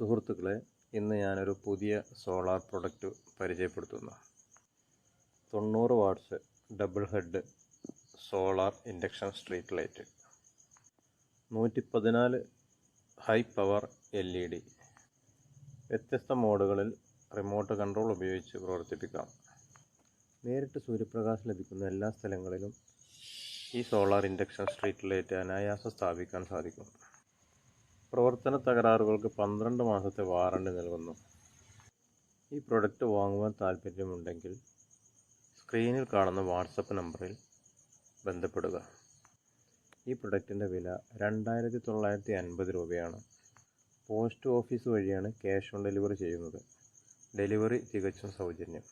സുഹൃത്തുക്കളെ ഇന്ന് ഞാനൊരു പുതിയ സോളാർ പ്രൊഡക്റ്റ് പരിചയപ്പെടുത്തുന്നു. തൊണ്ണൂറ് watts double head solar induction street light. നൂറ്റി പതിനാല് high power L E D. വ്യത്യസ്ത മോഡുകളിൽ റിമോട്ട് കൺട്രോൾ ഉപയോഗിച്ച് പ്രവർത്തിപ്പിക്കാം. നേരിട്ട് സൂര്യപ്രകാശം ലഭിക്കുന്ന എല്ലാ സ്ഥലങ്ങളിലും ഈ സോളാർ ഇൻഡക്ഷൻ സ്ട്രീറ്റ് ലൈറ്റ് അനായാസം സ്ഥാപിക്കാൻ സാധിക്കും. പ്രവർത്തന തകരാറുകൾക്ക് പന്ത്രണ്ട് മാസത്തെ വാറണ്ടി നൽകുന്നു. ഈ പ്രൊഡക്റ്റ് വാങ്ങുവാൻ താൽപ്പര്യമുണ്ടെങ്കിൽ സ്ക്രീനിൽ കാണുന്ന വാട്സപ്പ് നമ്പറിൽ ബന്ധപ്പെടുക. ഈ പ്രൊഡക്റ്റിന്റെ വില രണ്ടായിരത്തി തൊള്ളായിരത്തി അൻപത് രൂപയാണ്. പോസ്റ്റ് ഓഫീസ് വഴിയാണ് ക്യാഷ് ഓൺ ഡെലിവറി ചെയ്യുന്നത്. ഡെലിവറി തികച്ചും സൗജന്യം.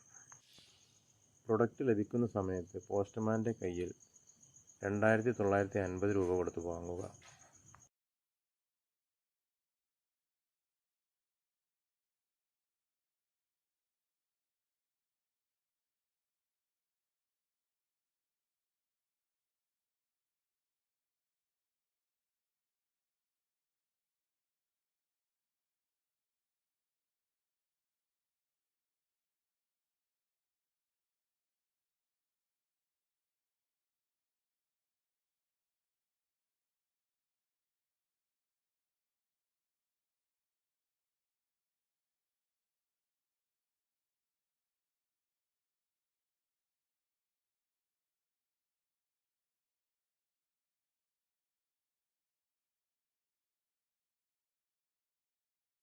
പ്രൊഡക്റ്റ് ലഭിക്കുന്ന സമയത്ത് പോസ്റ്റ്മാന്റെ കയ്യിൽ രണ്ടായിരത്തി തൊള്ളായിരത്തി അൻപത് രൂപ കൊടുത്ത് വാങ്ങുക.